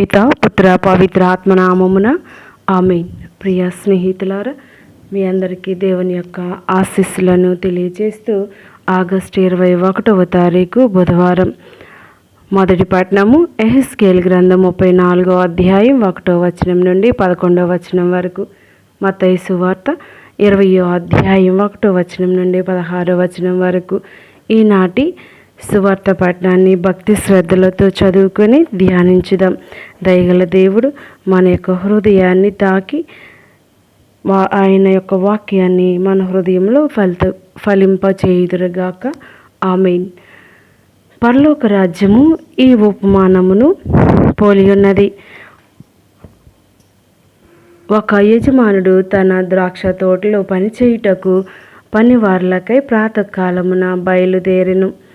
పిత పుత్ర పవిత్ర ఆత్మనామమున. ఆమె ప్రియ స్నేహితులారా మీ అందరికీ దేవుని యొక్క ఆశీస్సులను తెలియజేస్తూ ఆగస్టు ఇరవై ఒకటవ తారీఖు బుధవారం మొదటి పట్టణము ఎహెస్కేల్ గ్రంథం ముప్పై నాలుగో అధ్యాయం ఒకటో వచనం నుండి పదకొండవ వచనం వరకు. మతైసు వార్త ఇరవయో అధ్యాయం ఒకటో వచనం నుండి పదహారో వచనం వరకు. ఈనాటి సువార్త పట్టణాన్ని భక్తి శ్రద్ధలతో చదువుకొని ధ్యానించుదాం. దయగల దేవుడు మన యొక్క హృదయాన్ని తాకి వా ఆయన యొక్క వాక్యాన్ని మన హృదయంలో ఫలిత ఫలింపచేయుదురుగాక. ఆమెన్. పరలోక రాజ్యము ఈ ఉపమానమును పోలి ఉన్నది. ఒక యజమానుడు తన ద్రాక్ష తోటలో పనిచేయుటకు పనివార్లకై ప్రాతకాలమున బయలుదేరెను.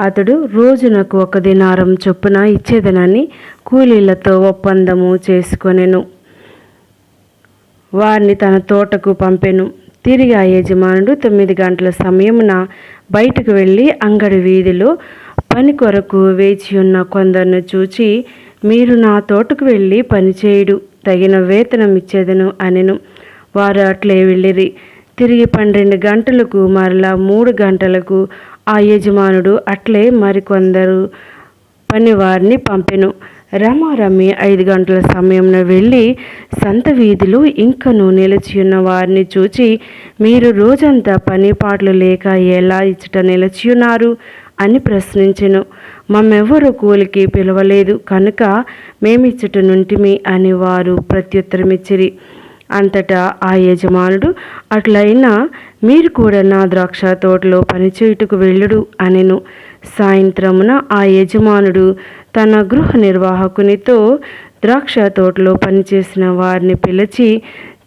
అతడు రోజునకు ఒక దినారం చొప్పున ఇచ్చేదనని కూలీలతో ఒప్పందము చేసుకొనెను. వారిని తన తోటకు పంపెను. తిరిగి ఆ యజమానుడు తొమ్మిది గంటల సమయమున బయటకు వెళ్ళి అంగడి వీధిలో పని కొరకు వేచి ఉన్న కొందరిని చూచి మీరు నా తోటకు వెళ్ళి పనిచేయుడు తగిన వేతనం ఇచ్చేదను అనెను. వారు అట్లే వెళ్ళిరి. తిరిగి పన్నెండు గంటలకు మరలా మూడు గంటలకు ఆ యజమానుడు అట్లే మరికొందరు పనివారిని పంపెను. రమారమి ఐదు గంటల సమయంలో వెళ్ళి సంత వీధిలో ఇంకను నిలచియున్న వారిని చూచి మీరు రోజంతా పని పాటలు లేక ఎలా ఇచ్చట నిలిచి ఉన్నారు అని ప్రశ్నించెను. మమ్మెవ్వరు కూలికి పిలవలేదు కనుక మేమిచ్చట నుంటిమి అని వారు ప్రత్యుత్తరమిచ్చిరి. అంతటా ఆ యజమానుడు అట్లయినా మీరు కూడా నా ద్రాక్ష తోటలో పనిచేయుటకు వెళ్ళుడు అనెను. సాయంత్రమున ఆ యజమానుడు తన గృహ నిర్వాహకునితో ద్రాక్ష తోటలో పనిచేసిన వారిని పిలిచి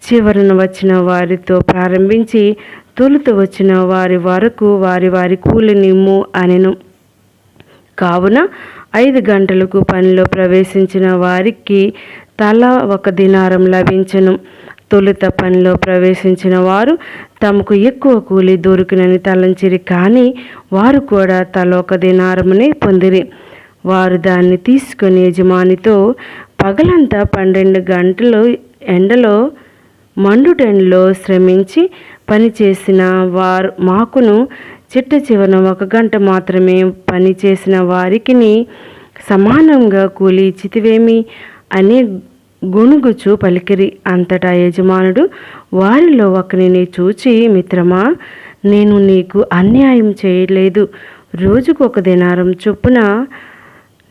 చివరన వచ్చిన వారితో ప్రారంభించి తొలుత వచ్చిన వారి వరకు వారి వారి కూలినిమ్ము అనెను. కావున ఐదు గంటలకు పనిలో ప్రవేశించిన వారికి తల ఒక దినారం లభించను. తొలుత పనిలో ప్రవేశించిన వారు తమకు ఎక్కువ కూలి దొరికినని తలంచిరి కానీ వారు కూడా తలొక ఒక దినారమునే పొందిరి. వారు దాన్ని తీసుకుని యజమానితో పగలంతా పన్నెండు గంటలు ఎండలో మండుటెండలో శ్రమించి పనిచేసిన వారు మాకును చిట్ట చివరన ఒక గంట మాత్రమే పనిచేసిన వారికిని సమానంగా కూలి ఇచ్చితివేమి? అని గుణుగుచు పలికిరి అంతటా యజమానుడు వారిలో ఒకరిని చూచి మిత్రమా నేను నీకు అన్యాయం చేయలేదు. రోజుకు ఒక దినారం చొప్పున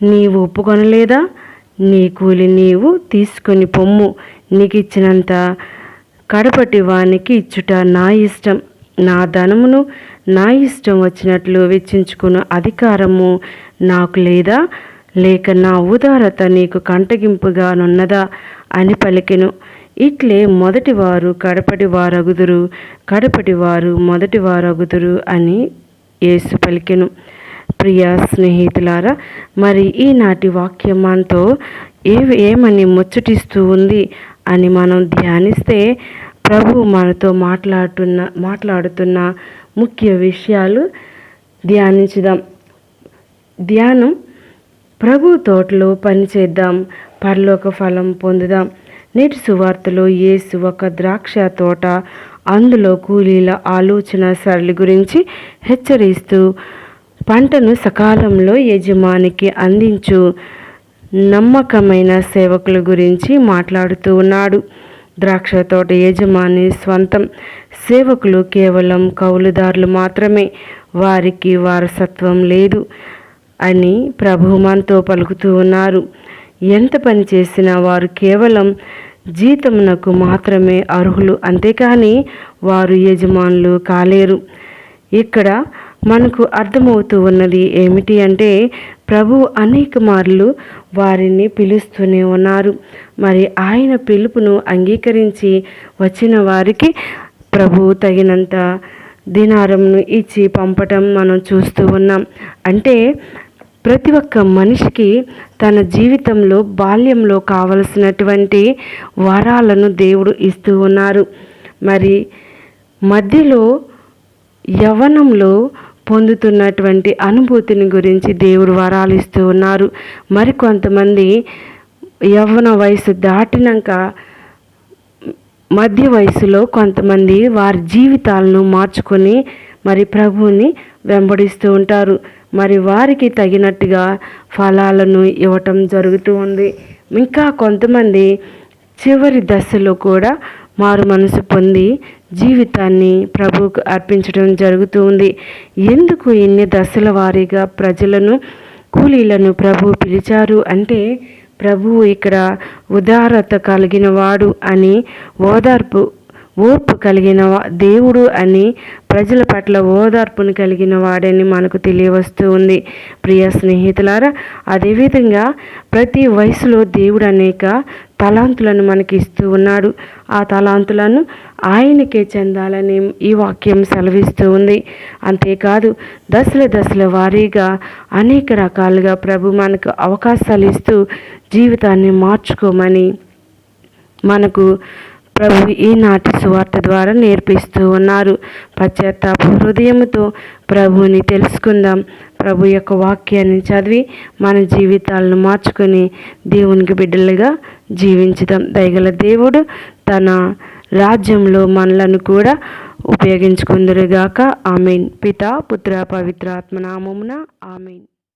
నీవు ఒప్పుకొనలేదా? నీ కూలి నీవు తీసుకొని పొమ్ము. నీకు ఇచ్చినంత కడపటి వానికి ఇచ్చుట నా ఇష్టం. నా ధనమును నా ఇష్టం వచ్చినట్లు వెచ్చించుకున్న అధికారము నాకు లేదా? లేక నా ఉదారత నీకు కంటగింపుగానున్నదా అని పలికెను. ఇట్లే మొదటివారు కడపటి వారగుదురు కడపటి వారు మొదటి వారగుదురు అని యేసు పలికెను. ప్రియ స్నేహితులారా మరి ఈనాటి వాక్యం మనతో ఏ ఏమని ముచ్చటిస్తూ ఉంది అని మనం ధ్యానిస్తే ప్రభు మనతో మాట్లాడుతున్న మాట్లాడుతున్న ముఖ్య విషయాలు ధ్యానించుదాం. ధ్యానం ప్రభు తోటలో పనిచేద్దాం పరలోక ఫలం పొందుదాం. నేటి సువార్తలో యేసు ఒక ద్రాక్ష తోట అందులో కూలీల ఆలోచన సరళి గురించి హెచ్చరిస్తూ పంటను సకాలంలో యజమానికి అందించు నమ్మకమైన సేవకుల గురించి మాట్లాడుతూ ఉన్నాడు. ద్రాక్ష తోట యజమాని స్వంతం సేవకులు కేవలం కౌలుదారులు మాత్రమే వారికి వారసత్వం లేదు. అని ప్రభు మనతో పలుకుతూ ఉన్నారు. ఎంత పని చేసినా వారు కేవలం జీతమునకు మాత్రమే అర్హులు. అంతేకాని వారు యజమానులు కాలేరు. ఇక్కడ మనకు అర్థమవుతూ ఉన్నది ఏమిటి అంటే ప్రభు అనేక మార్లు వారిని పిలుస్తూనే ఉన్నారు. మరి ఆయన పిలుపును అంగీకరించి వచ్చిన వారికి ప్రభు తగినంత దినారంను ఇచ్చి పంపటం మనం చూస్తూ ఉన్నాం. అంటే ప్రతి ఒక్క మనిషికి తన జీవితంలో బాల్యంలో కావలసినటువంటి వరాలను దేవుడు ఇస్తూ ఉన్నారు. మరి మధ్యలో యవనంలో పొందుతున్నటువంటి అనుభూతిని గురించి దేవుడు వరాలు ఇస్తూ ఉన్నారు. మరికొంతమంది యవ్వన వయసు దాటినాక మధ్య వయసులో కొంతమంది వారి జీవితాలను మార్చుకొని మరి ప్రభువుని వెంబడిస్తూ ఉంటారు. మరి వారికి తగినట్టుగా ఫలాలను ఇవ్వటం జరుగుతూ ఉంది. ఇంకా కొంతమంది చివరి దశలో కూడా మారు మనసు పొంది జీవితాన్ని ప్రభువుకు అర్పించడం జరుగుతూ ఉంది. ఎందుకు ఇన్ని దశల వారీగా ప్రజలను కూలీలను ప్రభు పిలిచారు అంటే ప్రభువు ఇక్కడ ఉదారత కలిగిన వాడు అని ఓదార్పు ఓర్పు కలిగిన వా- దేవుడు అని ప్రజల పట్ల ఓదార్పును కలిగిన వాడని మనకు తెలియవస్తూ ఉంది. ప్రియ స్నేహితులారా అదేవిధంగా ప్రతి వయసులో దేవుడు అనేక తలాంతులను మనకి ఇస్తూ ఉన్నాడు. ఆ తలాంతులను ఆయనకే చెందాలని ఈ వాక్యం సెలవిస్తూ ఉంది. అంతేకాదు దశల దశల వారీగా అనేక రకాలుగా ప్రభు మనకు అవకాశాలు ఇస్తూ జీవితాన్ని మార్చుకోమని మనకు ప్రభు ఈనాటి సువార్త ద్వారా నేర్పిస్తూ ఉన్నారు. పశ్చాత్తాప హృదయంతో ప్రభువుని తెలుసుకుందాం. ప్రభు యొక్క వాక్యాన్ని చదివి మన జీవితాలను మార్చుకొని దేవునికి బిడ్డలుగా జీవించుదాం. దయగల దేవుడు తన రాజ్యంలో మనలను కూడా ఉపయోగించుకుందరుగాక. ఆమెన్. పిత పుత్ర పవిత్ర ఆత్మనామమున ఆమెన్.